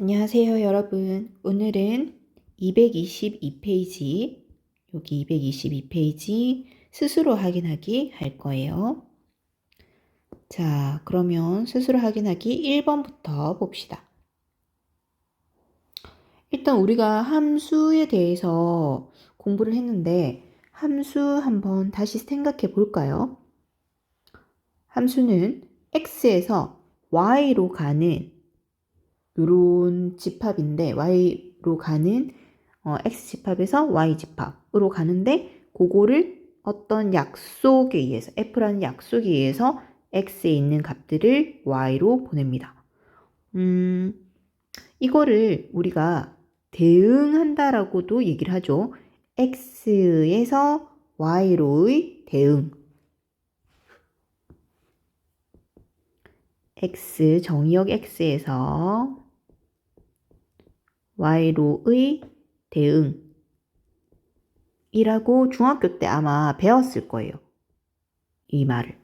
안녕하세요, 여러분. 오늘은 222페이지, 여기 222페이지 스스로 확인하기 할 거예요. 자, 그러면 스스로 확인하기 1번부터 봅시다. 일단 우리가 함수에 대해서 공부를 했는데 함수 한번 다시 생각해 볼까요? 함수는 x에서 y로 가는 요런 집합인데 y로 가는 어, x 집합에서 y 집합으로 가는데 그거를 어떤 약속에 의해서 f라는 약속에 의해서 x에 있는 값들을 y로 보냅니다. 음, 이거를 우리가 대응한다라고도 얘기를 하죠. x에서 y로의 대응. x 정의역 x에서 y로의 대응 이라고 중학교 때 아마 배웠을 거예요. 이 말을.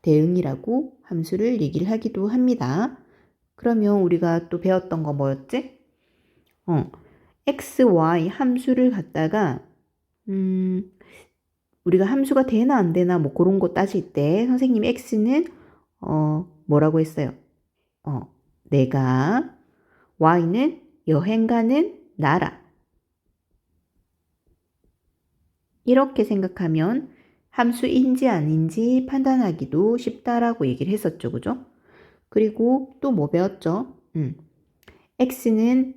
대응이라고 함수를 얘기를 하기도 합니다. 그러면 우리가 또 배웠던 거 뭐였지? 어, x, y 함수를 갖다가 음, 우리가 함수가 되나 안 되나 뭐 그런 거 따질 때 선생님 x는 어, 뭐라고 했어요? 어, 내가 y는 여행 가는 나라. 이렇게 생각하면 함수인지 아닌지 판단하기도 쉽다라고 얘기를 했었죠. 그죠? 그리고 또 뭐 배웠죠? 음. x는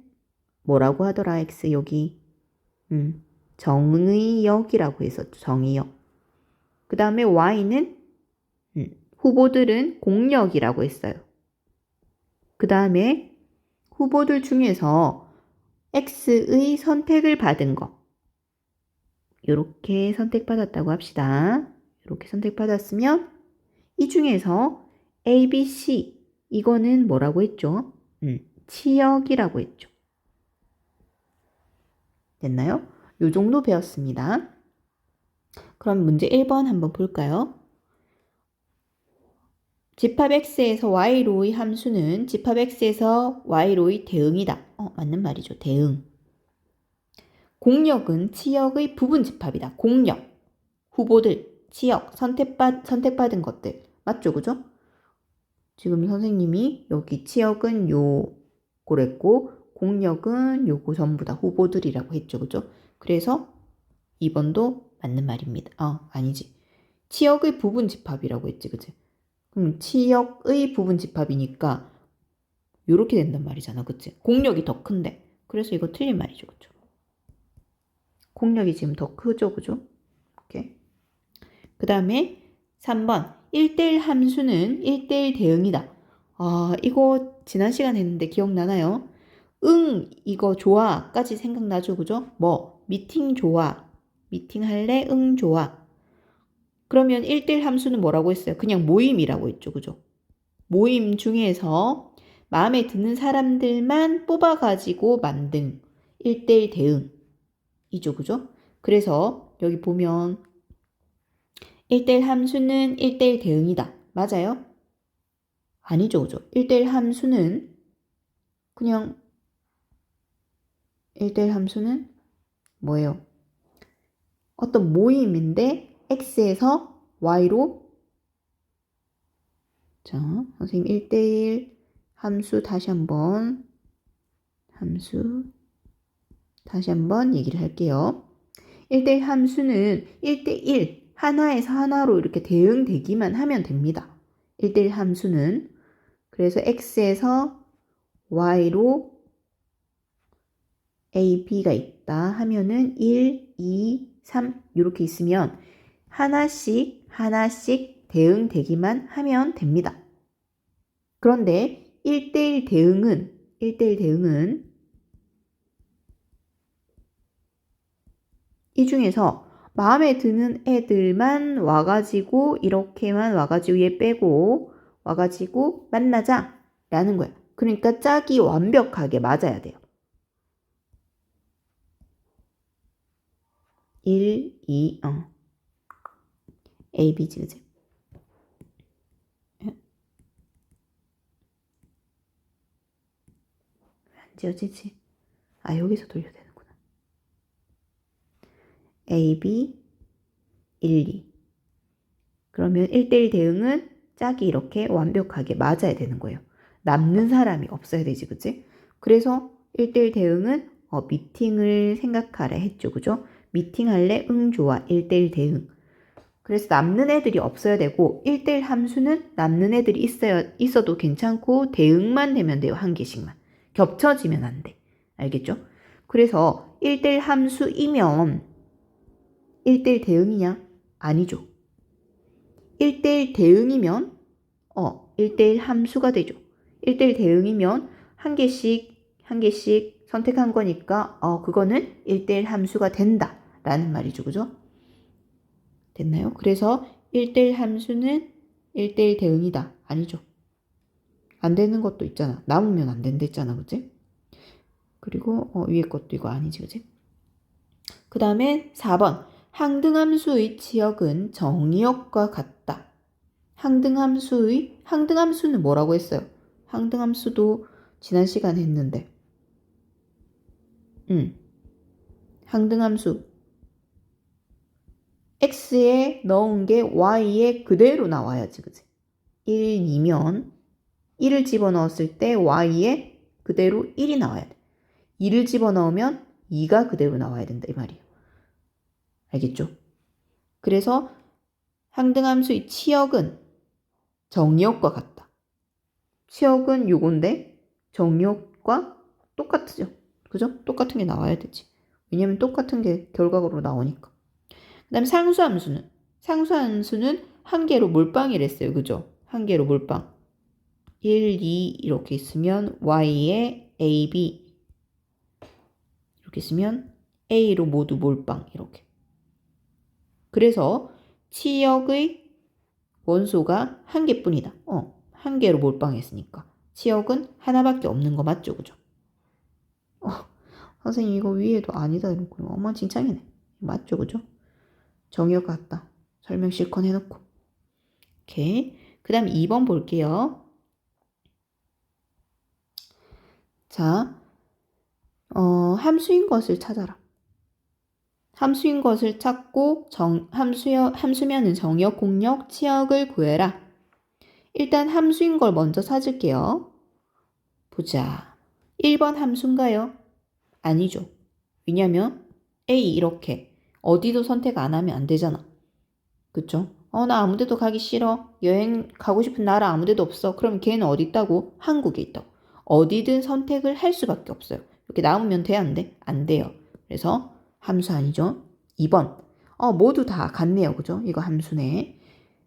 뭐라고 하더라, x 여기. 음. 정의역이라고 했었죠. 정의역. 그 다음에 y는 음. 후보들은 공역이라고 했어요. 그 다음에 후보들 중에서 X의 선택을 받은 거. 이렇게 선택받았다고 합시다. 이렇게 선택받았으면 이 중에서 A, B, C 이거는 뭐라고 했죠? 음, 치역이라고 했죠. 됐나요? 요 정도 배웠습니다. 그럼 문제 1번 한번 볼까요? 집합 x에서 y로의 함수는 집합 x에서 y로의 대응이다. 어, 맞는 말이죠. 대응. 공역은 치역의 부분 집합이다. 공역. 후보들, 치역, 선택받, 선택받은 것들. 맞죠? 그죠? 지금 선생님이 여기 치역은 요거랬고, 공역은 요거 전부 다 후보들이라고 했죠. 그죠? 그래서 2번도 맞는 말입니다. 어, 아니지. 치역의 부분 집합이라고 했지. 그지? 그럼 치역의 부분 집합이니까 이렇게 된단 말이잖아. 그치? 공력이 더 큰데. 그래서 이거 틀린 말이죠. 그죠? 공력이 지금 더 크죠. 그죠? 이렇게. 그 다음에 3번. 1대1 함수는 1대1 대응이다. 아, 이거 지난 시간 했는데 기억나나요? 응, 이거 좋아. 까지 생각나죠. 그죠? 뭐, 미팅 좋아. 미팅 할래? 응, 좋아. 그러면 1대1 함수는 뭐라고 했어요? 그냥 모임이라고 했죠. 그죠? 모임 중에서 마음에 드는 사람들만 뽑아가지고 만든 1대1 대응이죠. 그죠? 그래서 여기 보면 1대1 함수는 1대1 대응이다. 맞아요? 아니죠. 그죠? 1대1 함수는 그냥 1대1 함수는 뭐예요? 어떤 모임인데 x에서 y로 자, 선생님 1대1 함수 다시 한번 함수 다시 한번 얘기를 할게요. 1대1 함수는 1대1 하나에서 하나로 이렇게 대응되기만 하면 됩니다. 1대1 함수는 그래서 x에서 y로 a, b가 있다 하면은 1, 2, 3 이렇게 있으면 하나씩 하나씩 대응되기만 하면 됩니다. 그런데 1대1 대응은 1대1 대응은 이 중에서 마음에 드는 애들만 와가지고 이렇게만 와가지고 얘 빼고 와가지고 만나자 라는 거야. 그러니까 짝이 완벽하게 맞아야 돼요. 1, 2, 어. A, B지, 그지? 지워지지? 아, 여기서 돌려야 되는구나. A, B, 1, 2. 그러면 1대1 대응은 짝이 이렇게 완벽하게 맞아야 되는 거예요. 남는 사람이 없어야 되지, 그치? 그래서 1대1 대응은 어, 미팅을 생각하라 했죠, 그죠? 미팅할래? 응, 좋아. 1대1 대응. 그래서 남는 애들이 없어야 되고 1대1 함수는 남는 애들이 있어야, 있어도 괜찮고 대응만 되면 돼요. 한 개씩만. 겹쳐지면 안 돼. 알겠죠? 그래서 1대1 함수이면 1대1 대응이냐? 아니죠. 1대1 대응이면 어, 1대1 함수가 되죠. 1대1 대응이면 한 개씩 한 개씩 선택한 거니까 어, 그거는 1대1 함수가 된다. 라는 말이죠. 그죠? 됐나요? 그래서 1대1 함수는 1대1 대응이다. 아니죠. 안 되는 것도 있잖아. 남으면 안 된다 했잖아. 그치? 그리고 어, 위에 것도 이거 아니지. 그치? 그 다음에 4번. 항등함수의 치역은 정의역과 같다. 항등함수의 항등함수는 뭐라고 했어요? 항등함수도 지난 시간에 했는데. 음. 항등함수 x에 넣은 게 y에 그대로 나와야지, 그지? 1, 2면 1을 집어넣었을 때 y에 그대로 1이 나와야 돼. 2를 집어넣으면 2가 그대로 나와야 된다, 이 말이에요. 알겠죠? 그래서 항등함수의 치역은 정역과 같다. 치역은 요건데 정역과 똑같죠. 그죠? 똑같은 게 나와야 되지. 왜냐면 똑같은 게 결과로 나오니까. 그 다음 상수함수는 상수함수는 한 개로 몰빵이랬어요. 그죠? 한 개로 몰빵. 1, 2 이렇게 있으면 y에 a, b 이렇게 있으면 a로 모두 몰빵 이렇게. 그래서 치역의 원소가 한 개뿐이다. 어, 한 개로 몰빵했으니까. 치역은 하나밖에 없는 거 맞죠? 그죠? 어, 선생님 이거 위에도 아니다 이러고 엉망진창이네. 맞죠? 그죠? 정의역 같다. 설명 실컷 해놓고. 오케이. 그 다음 2번 볼게요. 자, 어, 함수인 것을 찾아라. 함수인 것을 찾고 정, 함수여, 함수면은 정역, 공역, 치역을 구해라. 일단 함수인 걸 먼저 찾을게요. 보자. 1번 함수인가요? 아니죠. 왜냐면 A 이렇게 어디도 선택 안 하면 안 되잖아. 그쵸? 어, 나 아무 데도 가기 싫어. 여행 가고 싶은 나라 아무 데도 없어. 그럼 걔는 어디 있다고? 한국에 있다고. 어디든 선택을 할 수밖에 없어요. 이렇게 남으면 돼, 안 돼? 안 돼요. 그래서 함수 아니죠? 2번. 어, 모두 다 같네요. 그죠? 이거 함수네.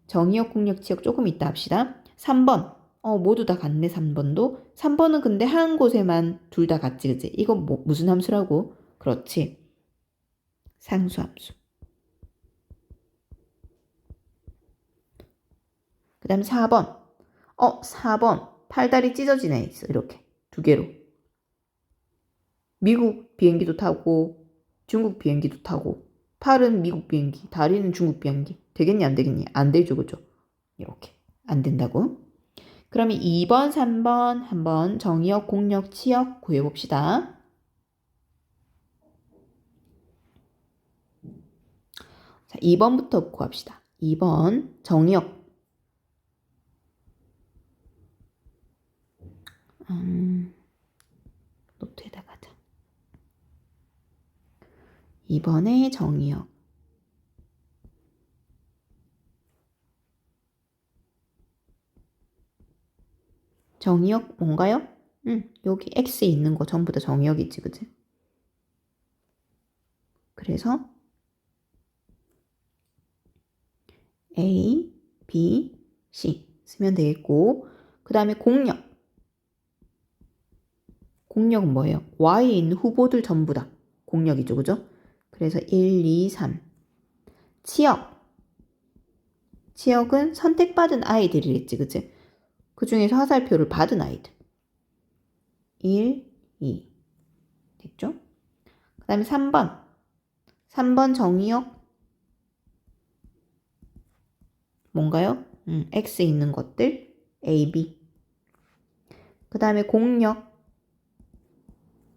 정의역, 공역, 지역 조금 이따 합시다. 3번. 어, 모두 다 같네, 3번도. 3번은 근데 한 곳에만 둘 다 같지, 그치? 이거 뭐, 무슨 함수라고? 그렇지. 상수함수. 그 다음 4번. 어, 4번. 팔다리 찢어진 애 있어. 이렇게. 두 개로. 미국 비행기도 타고, 중국 비행기도 타고, 팔은 미국 비행기, 다리는 중국 비행기. 되겠니, 안 되겠니? 안 되죠, 그죠? 이렇게. 안 된다고. 그러면 2번, 3번 한번 정의역, 공역, 치역 구해봅시다. 자, 2번부터 구합시다. 2번 정의역. 음, 노트에다 가 자. 2번의 정의역. 정의역 뭔가요? 응, 여기 X에 있는 거 전부 다 정의역이지, 그지? 그래서 A, B, C 쓰면 되겠고 그 다음에 공역 공역은 뭐예요? Y에 있는 후보들 전부 다 공역이죠. 그죠? 그래서 1, 2, 3 치역 치역은 선택받은 아이들이겠지. 그치? 그 중에서 화살표를 받은 아이들 1, 2 됐죠? 그 다음에 3번 3번 정의역 뭔가요? 음, X에 있는 것들 A, B. 그 다음에 공역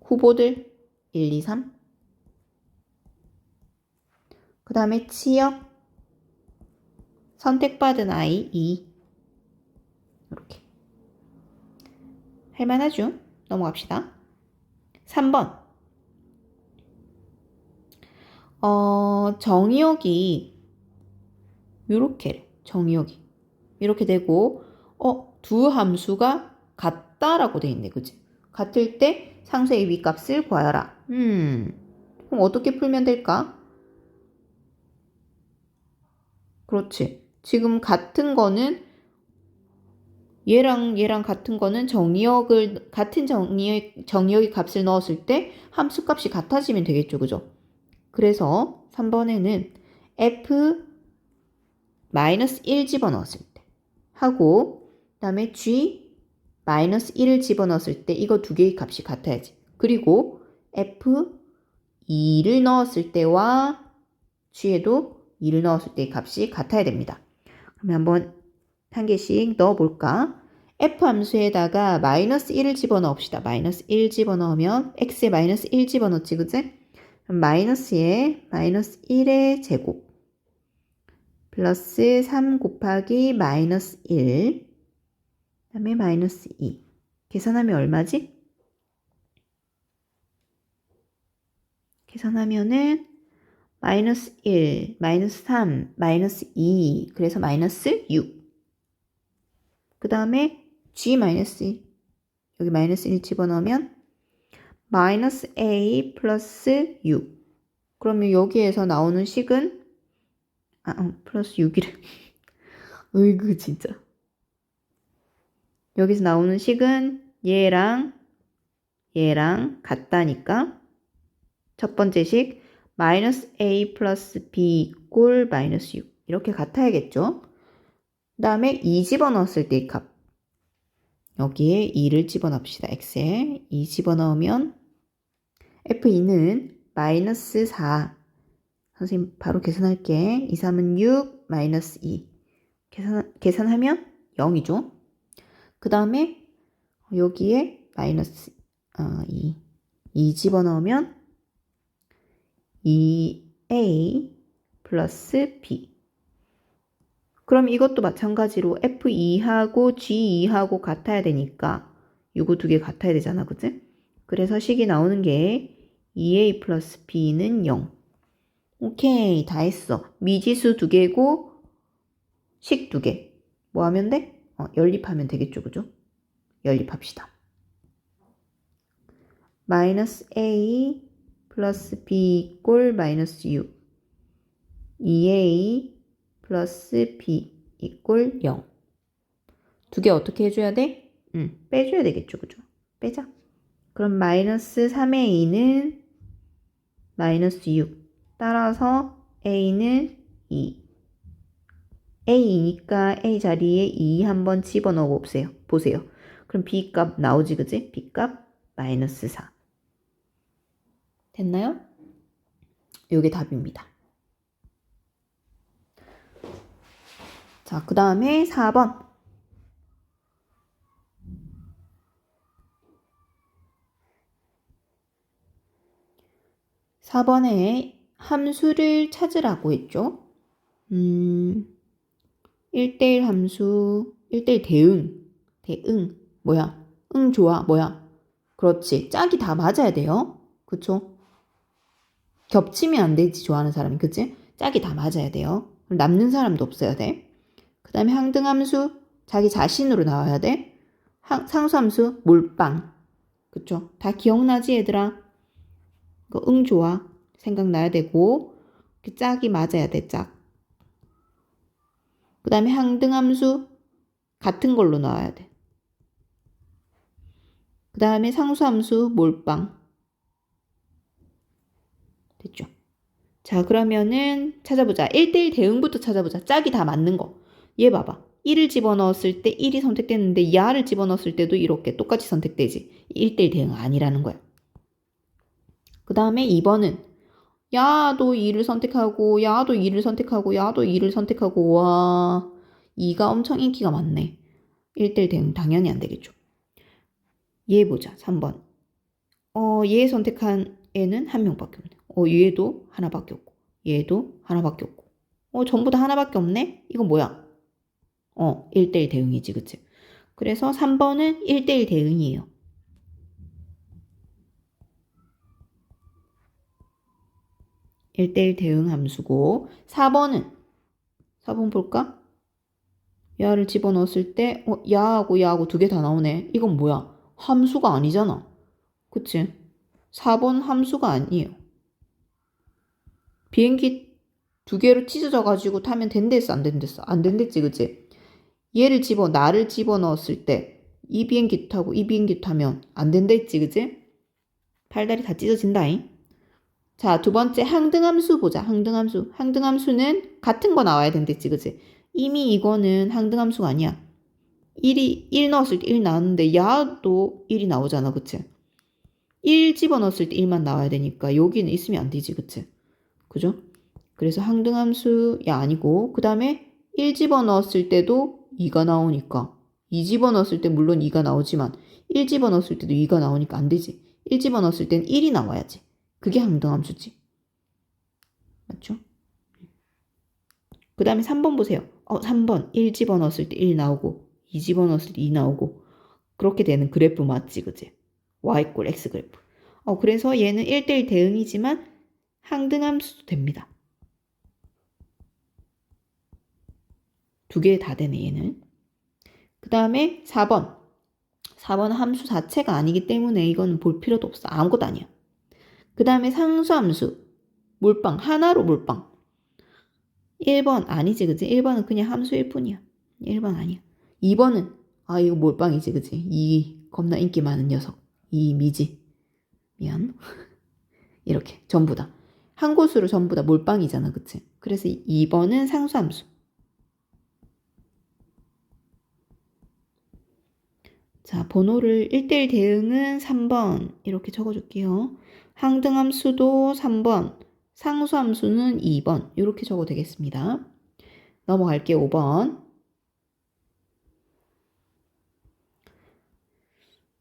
후보들 1, 2, 3. 그 다음에 치역 선택받은 아이 2. 이렇게. 할만하죠? 넘어갑시다. 3번. 어, 정의역이 요렇게 정의역이 이렇게 되고 어, 두 함수가 같다라고 돼 있네. 그지? 같을 때 상수의 위값을 구하여라. 음. 그럼 어떻게 풀면 될까? 그렇지. 지금 같은 거는 얘랑 얘랑 같은 거는 정의역을 같은 정의역 정의역의 값을 넣었을 때 함수 값이 같아지면 되겠죠. 그죠? 그래서 3번에는 f 마이너스 1 집어넣었을 때 하고 그다음에 g 마이너스 1을 집어넣었을 때 이거 두 개의 값이 같아야지. 그리고 f 2를 넣었을 때와 g에도 2를 넣었을 때의 값이 같아야 됩니다. 그러면 한번 한 개씩 넣어볼까? f 함수에다가 마이너스 1을 집어넣읍시다. 마이너스 1 집어넣으면 x에 마이너스 1 집어넣지, 그지? 마이너스에 마이너스 1의 제곱 플러스 3 곱하기 마이너스 1 그 다음에 마이너스 2 계산하면 얼마지? 계산하면은 마이너스 1, 마이너스 3, 마이너스 2 그래서 마이너스 6 그 다음에 g 마이너스 1 여기 마이너스 1 집어넣으면 마이너스 a 플러스 6 그러면 여기에서 나오는 식은 아 어, 플러스 6이래. 으이그 진짜. 여기서 나오는 식은 얘랑 얘랑 같다니까. 첫 번째 식 마이너스 a 플러스 b 꼴 마이너스 6 이렇게 같아야겠죠? 그 다음에 2 집어넣었을 때이 값. 여기에 2를 집어넣읍시다 x에. 2 집어넣으면 f2는 마이너스 4 선생님 바로 계산할게. 2, 3은 6 마이너스 2 계산, 계산하면 0이죠? 그 다음에 여기에 마이너스 어, 2 2 집어넣으면 2a 플러스 b 그럼 이것도 마찬가지로 f2하고 g2하고 같아야 되니까 이거 두 개 같아야 되잖아 그치? 그래서 식이 나오는 게 2a 플러스 b는 0 오케이 다 했어 미지수 두 개고 식 두 개 뭐 하면 돼? 어, 연립하면 되겠죠 그죠? 연립합시다 마이너스 a 플러스 b 꼴 마이너스 6 2a 플러스 b 이꼴 0 두 개 어떻게 해줘야 돼? 응, 빼줘야 되겠죠 그죠? 빼자 그럼 마이너스 3의 2는 마이너스 6 따라서 a는 2 a이니까 a 자리에 2 한번 집어넣어 봅세요 보세요 그럼 b 값 나오지 그지? b 값 마이너스 4 됐나요? 요게 답입니다. 자, 그 다음에 4번. (4번에) 함수를 찾으라고 했죠. 음, 1대1 함수, 1대1 대응, 대응, 뭐야? 응, 좋아, 뭐야? 그렇지. 짝이 다 맞아야 돼요. 그쵸? 겹치면 안 되지 좋아하는 사람이 그치? 짝이 다 맞아야 돼요. 남는 사람도 없어야 돼. 그 다음에 항등함수 자기 자신으로 나와야 돼. 항, 상수함수 몰빵 그쵸? 다 기억나지 얘들아? 그응 좋아 생각나야 되고 그 짝이 맞아야 돼 짝. 그 다음에 항등함수 같은 걸로 나와야 돼. 그 다음에 상수함수 몰빵 됐죠? 자, 그러면은 찾아보자. 1대1 대응부터 찾아보자. 짝이 다 맞는 거. 얘 봐봐. 1을 집어넣었을 때 1이 선택됐는데 야를 집어넣었을 때도 이렇게 똑같이 선택되지. 1대1 대응 아니라는 거야. 그 다음에 2번은 야도 2를 선택하고 야도 2를 선택하고 야도 2를 선택하고 와 2가 엄청 인기가 많네. 1대1 대응 당연히 안 되겠죠. 얘 보자. 3번. 어, 얘 선택한 애는 한 명밖에 없네. 어, 얘도 하나밖에 없고, 얘도 하나밖에 없고. 어, 전부 다 하나밖에 없네? 이건 뭐야? 어, 1대1 대응이지, 그치? 그래서 3번은 1대1 대응이에요. 일대일 대응 함수고 4번은 4번 볼까? 야를 집어넣었을 때 어, 야하고 야하고 두 개 다 나오네. 이건 뭐야? 함수가 아니잖아. 그치? 4번 함수가 아니에요. 비행기 두 개로 찢어져 가지고 타면 된댔어 안 된댔어? 안 된댔지 그치? 얘를 집어 나를 집어넣었을 때 이 비행기 타고 이 비행기 타면 안 된댔지 그치? 팔다리 다 찢어진다잉. 자, 두 번째 항등함수 보자. 항등함수. 항등함수는 같은 거 나와야 된댔지, 그치? 이미 이거는 항등함수가 아니야. 1이 1 넣었을 때 1 나왔는데 야도 1이 나오잖아, 그치? 1 집어넣었을 때 1만 나와야 되니까 여기는 있으면 안 되지, 그치? 그죠? 그래서 항등함수 야 아니고 그 다음에 1 집어넣었을 때도 2가 나오니까 2 집어넣었을 때 물론 2가 나오지만 1 집어넣었을 때도 2가 나오니까 안 되지. 1 집어넣었을 때는 1이 나와야지. 그게 항등함수지. 맞죠? 그 다음에 3번 보세요. 어, 3번. 1 집어넣었을 때 1 나오고, 2 집어넣었을 때 2 나오고, 그렇게 되는 그래프 맞지, 그지? y 꼴 x 그래프. 어, 그래서 얘는 1대1 대응이지만 항등함수도 됩니다. 두 개 다 되네, 얘는. 그 다음에 4번. 4번은 함수 자체가 아니기 때문에 이거는 볼 필요도 없어. 아무것도 아니야. 그 다음에 상수함수. 몰빵. 하나로 몰빵. 1번 아니지, 그지? 1번은 그냥 함수일 뿐이야. 1번 아니야. 2번은, 아, 이거 몰빵이지, 그지? 이 겁나 인기 많은 녀석. 이 미지. 미안. 이렇게. 전부 다. 한 곳으로 전부 다 몰빵이잖아, 그치? 그래서 2번은 상수함수. 자, 번호를 1대1 대응은 3번. 이렇게 적어줄게요. 항등함수도 3번, 상수함수는 2번. 이렇게 적어도 되겠습니다. 넘어갈게요. 5번.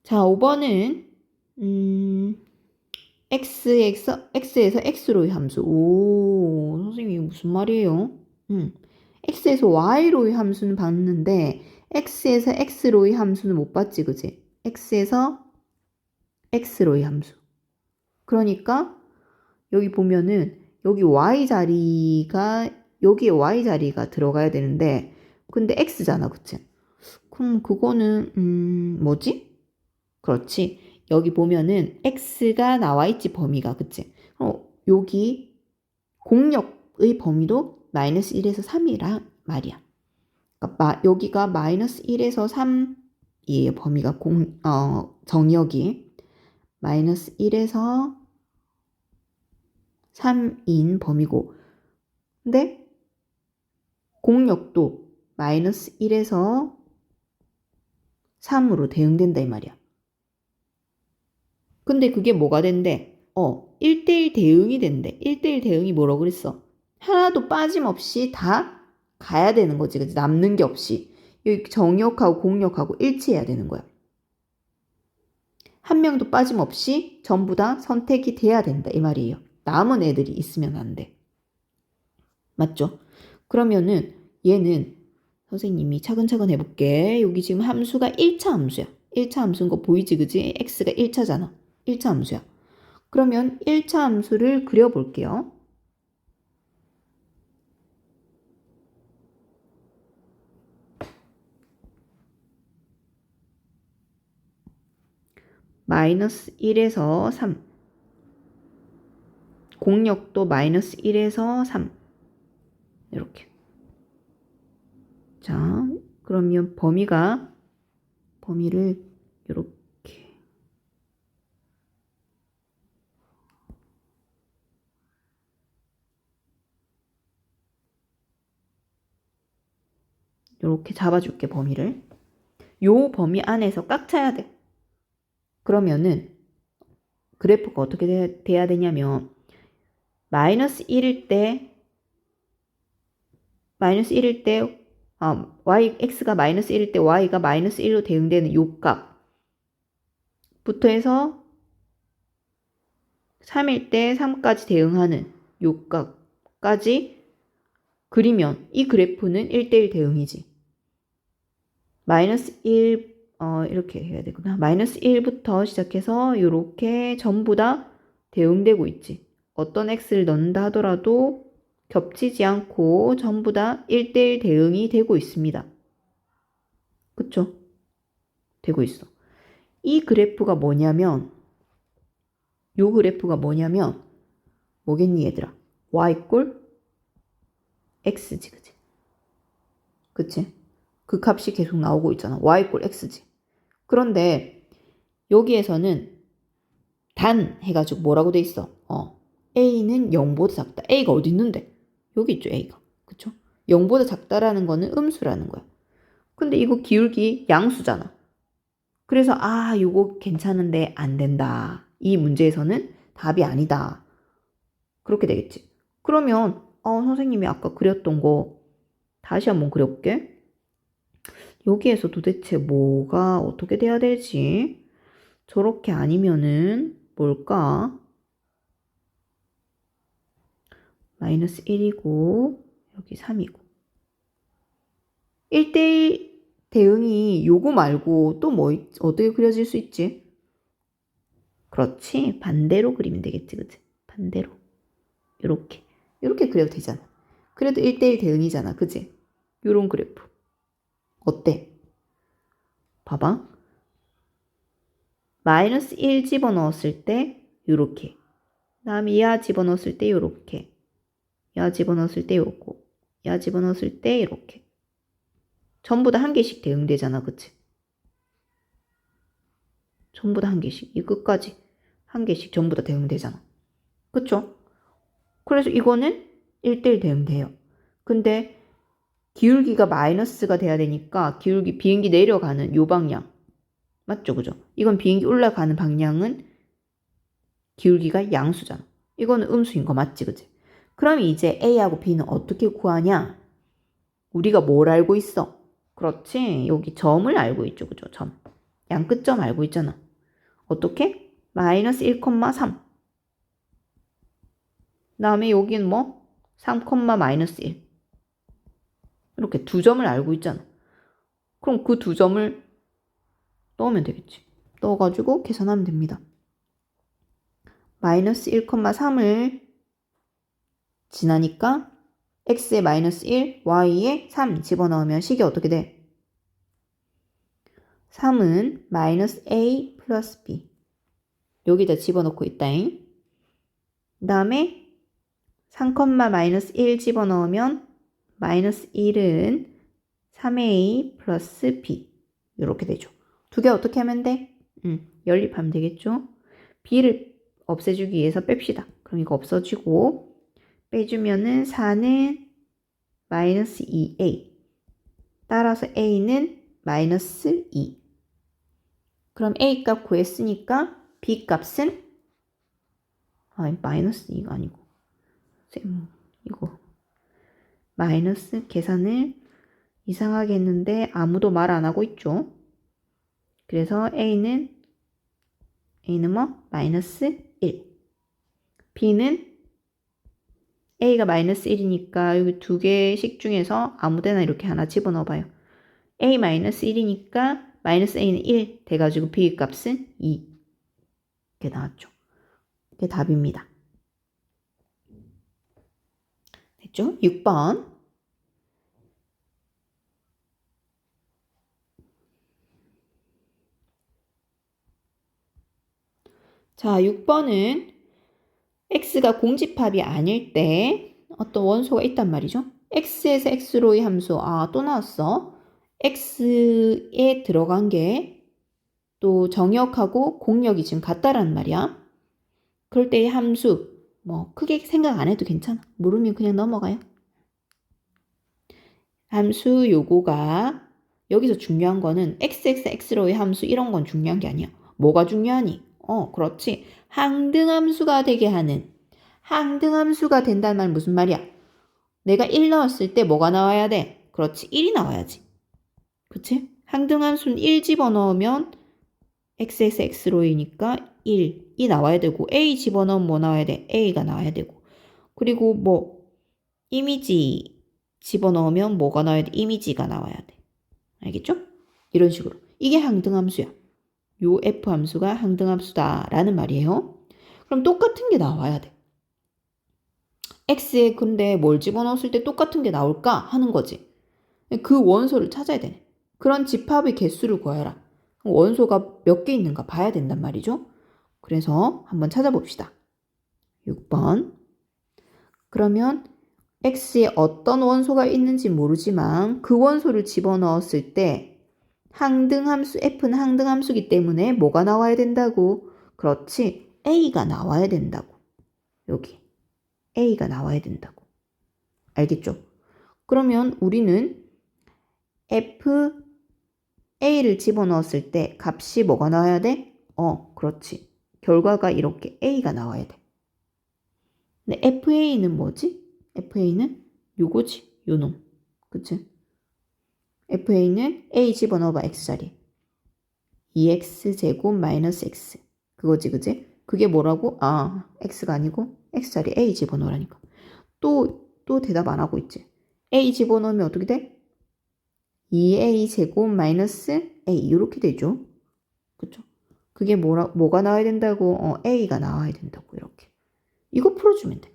자, 5번은 음, x에서 x에서 x로의 함수. 오, 선생님 이게 무슨 말이에요? 음, x에서 y로의 함수는 봤는데 x에서 x로의 함수는 못 봤지, 그지? x에서 x로의 함수. 그러니까 여기 보면은 여기 y 자리가 여기에 y 자리가 들어가야 되는데 근데 x잖아, 그치? 그럼 그거는 음 뭐지? 그렇지. 여기 보면은 x가 나와 있지 범위가, 그치? 어 여기 공역의 범위도 마이너스 1에서 3이라 말이야. 그러니까 마, 여기가 마이너스 1에서 3이에요. 범위가 공, 어, 정역이. 마이너스 1에서 3인 범위고. 근데 공역도 마이너스 1에서 3으로 대응된다 이 말이야. 근데 그게 뭐가 된대? 어, 1대1 대응이 된대. 1대1 대응이 뭐라고 그랬어? 하나도 빠짐없이 다 가야 되는 거지. 그치? 남는 게 없이. 여기 정역하고 공역하고 일치해야 되는 거야. 한 명도 빠짐없이 전부 다 선택이 돼야 된다. 이 말이에요. 남은 애들이 있으면 안 돼. 맞죠? 그러면은 얘는 선생님이 차근차근 해볼게. 여기 지금 함수가 1차 함수야. 1차 함수인 거 보이지, 그지? x가 1차잖아. 1차 함수야. 그러면 1차 함수를 그려볼게요. 마이너스 1에서 3. 공역도 마이너스 1에서 3. 이렇게. 자, 그러면 범위가, 범위를 이렇게. 이렇게 잡아줄게, 범위를. 요 범위 안에서 꽉 차야 돼. 그러면은 그래프가 어떻게 돼, 돼야 되냐면 마이너스 1일 때 마이너스 1일 때 어, y x가 마이너스 1일 때 y가 마이너스 1로 대응되는 요 값부터 해서 3일 때 3까지 대응하는 요 값까지 그리면 이 그래프는 1대1 대응이지. 마이너스 1, 어, 이렇게 해야 되구나. 마이너스 1부터 시작해서 이렇게 전부 다 대응되고 있지. 어떤 x를 넣는다 하더라도 겹치지 않고 전부 다 1대1 대응이 되고 있습니다. 그쵸? 되고 있어. 이 그래프가 뭐냐면, 요 그래프가 뭐냐면, 뭐겠니, 얘들아? y 꼴 x지, 그치? 그치? 그 값이 계속 나오고 있잖아. y 꼴 x지. 그런데, 여기에서는 단 해가지고 뭐라고 돼 있어? 어. A는 0보다 작다. a가 어디 있는데? 여기 있죠, a가. 그쵸? 0보다 작다라는 거는 음수라는 거야. 근데 이거 기울기 양수잖아. 그래서 아, 요거 괜찮은데 안 된다. 이 문제에서는 답이 아니다. 그렇게 되겠지. 그러면 어, 선생님이 아까 그렸던 거 다시 한번 그려볼게. 여기에서 도대체 뭐가 어떻게 돼야 되지? 저렇게 아니면은 뭘까? 마이너스 1이고 여기 3이고. 1대1 대응이 요거 말고 또 뭐 어떻게 그려질 수 있지? 그렇지. 반대로 그리면 되겠지 그치? 반대로. 이렇게. 이렇게 그려도 되잖아. 그래도 1대1 대응이잖아 그치? 요런 그래프. 어때? 봐봐. 마이너스 1 집어넣었을 때 요렇게. 다음에 이하 집어넣었을 때 요렇게 야 집어넣었을 때 요거 야 집어넣었을 때 이렇게. 전부 다 한 개씩 대응되잖아 그치? 전부 다 한 개씩. 이 끝까지 한 개씩 전부 다 대응되잖아. 그쵸? 그래서 이거는 1대1 대응돼요. 근데 기울기가 마이너스가 돼야 되니까 기울기 비행기 내려가는 요 방향. 맞죠? 그죠? 이건 비행기 올라가는 방향은 기울기가 양수잖아. 이거는 음수인 거 맞지? 그치 그럼 이제 A하고 B는 어떻게 구하냐? 우리가 뭘 알고 있어? 그렇지. 여기 점을 알고 있죠. 그죠? 점. 양끝점 알고 있잖아. 어떻게? 마이너스 1,3. 다음에 여기는 뭐? 3, 마이너스 1. 이렇게 두 점을 알고 있잖아. 그럼 그 두 점을 넣으면 되겠지. 넣어가지고 계산하면 됩니다. 마이너스 1,3을 지나니까 x에 마이너스 1, y에 3 집어넣으면 식이 어떻게 돼? 3은 마이너스 a 플러스 b 여기다 집어넣고 있다잉. 그 다음에 3, 마이너스 1 집어넣으면 마이너스 1은 3a 플러스 b 이렇게 되죠. 두 개 어떻게 하면 돼? 음, 연립하면 되겠죠. b를 없애주기 위해서 뺍시다. 그럼 이거 없어지고 빼주면은 4는 마이너스 2a. 따라서 a는 마이너스 2. 그럼 a 값 구했으니까 b 값은 아, 마이너스 2가 아니고 쌤 이거 마이너스 계산을 이상하게 했는데 아무도 말 안 하고 있죠. 그래서 a는 a는 뭐? 마이너스 1. b는 a가 마이너스 1이니까 여기 두 개씩 중에서 아무데나 이렇게 하나 집어넣어 봐요. a 마이너스 1이니까 마이너스 a는 1 돼가지고 b 값은 2 이렇게 나왔죠. 이게 답입니다. 됐죠? 6번 자, 6번은 x가 공집합이 아닐 때 어떤 원소가 있단 말이죠. x에서 x로의 함수, 아, 또 나왔어. x에 들어간 게 또 정역하고 공역이 지금 같다라는 말이야. 그럴 때 함수, 뭐, 크게 생각 안 해도 괜찮아. 모르면 그냥 넘어가요. 함수 요거가 여기서 중요한 거는 xx, x로의 함수 이런 건 중요한 게 아니야. 뭐가 중요하니? 어, 그렇지. 항등함수가 되게 하는 항등함수가 된다는 말 무슨 말이야? 내가 1 넣었을 때 뭐가 나와야 돼? 그렇지. 1이 나와야지. 그치? 항등함수는 1 집어넣으면 x에서 x로이니까 1이 나와야 되고 A 집어넣으면 뭐 나와야 돼? A가 나와야 되고 그리고 뭐 이미지 집어넣으면 뭐가 나와야 돼? 이미지가 나와야 돼. 알겠죠? 이런 식으로. 이게 항등함수야. 요 F 함수가 항등함수다 라는 말이에요. 그럼 똑같은 게 나와야 돼. X에 근데 뭘 집어넣었을 때 똑같은 게 나올까 하는 거지. 그 원소를 찾아야 되네. 그런 집합의 개수를 구하라. 원소가 몇 개 있는가 봐야 된단 말이죠. 그래서 한번 찾아봅시다. 6번. 그러면 X에 어떤 원소가 있는지 모르지만 그 원소를 집어넣었을 때 항등함수 F는 항등함수기 때문에 뭐가 나와야 된다고? 그렇지. A가 나와야 된다고. 여기. A가 나와야 된다고. 알겠죠? 그러면 우리는 F A를 집어넣었을 때 값이 뭐가 나와야 돼? 어, 그렇지. 결과가 이렇게 A가 나와야 돼. 근데 FA는 뭐지? FA는 요거지. 요놈. 그치? FA는 A 집어넣어봐 X자리. 2X제곱 마이너스 X. 그거지, 그치? 그게 뭐라고? 아, X가 아니고 X자리 A 집어넣으라니까. 또, 또 대답 안 하고 있지. A 집어넣으면 어떻게 돼? 2A 제곱 마이너스 A 이렇게 되죠. 그쵸? 그게 뭐라, 뭐가 나와야 된다고? 어, A가 나와야 된다고 이렇게. 이거 풀어주면 돼.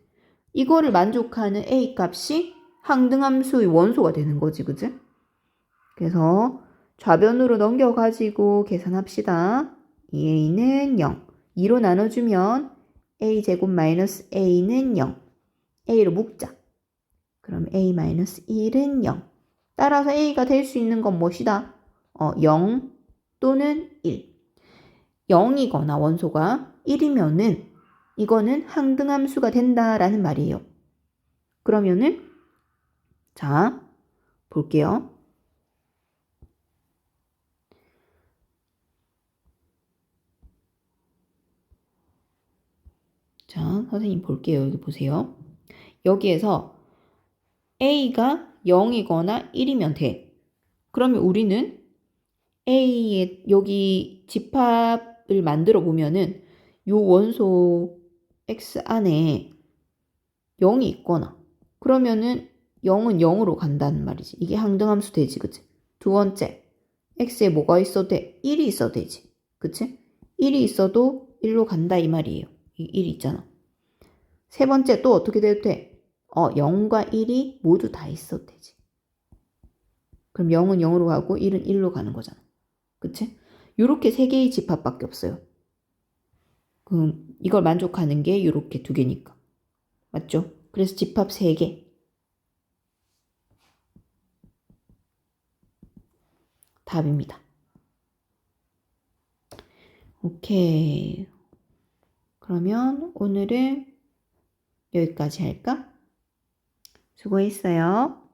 이거를 만족하는 A 값이 항등함수의 원소가 되는 거지, 그지? 그래서 좌변으로 넘겨가지고 계산합시다. 2A는 0. 2로 나눠주면 A 제곱 마이너스 A는 0. A로 묶자. 그럼 A 마이너스 1은 0. 따라서 A가 될 수 있는 건 무엇이다? 어, 0 또는 1. 0이거나 원소가 1이면은 이거는 항등함수가 된다라는 말이에요. 그러면은 자, 볼게요. 자, 선생님 볼게요. 여기 보세요. 여기에서 A가 0이거나 1이면 돼. 그러면 우리는 A의 여기 집합을 만들어 보면은 요 원소 X 안에 0이 있거나 그러면은 0은 0으로 간다는 말이지. 이게 항등함수 되지, 그치? 두 번째, X에 뭐가 있어도 돼? 1이 있어도 되지. 그치? 1이 있어도 1로 간다 이 말이에요. 이 1이 있잖아. 세 번째 또 어떻게 돼도 돼? 어, 0과 1이 모두 다 있어도 되지. 그럼 0은 0으로 가고 1은 1로 가는 거잖아. 그치? 요렇게 세 개의 집합밖에 없어요. 그럼 이걸 만족하는 게 요렇게 두 개니까. 맞죠? 그래서 집합 세 개. 답입니다. 오케이. 그러면 오늘은 여기까지 할까? 수고했어요.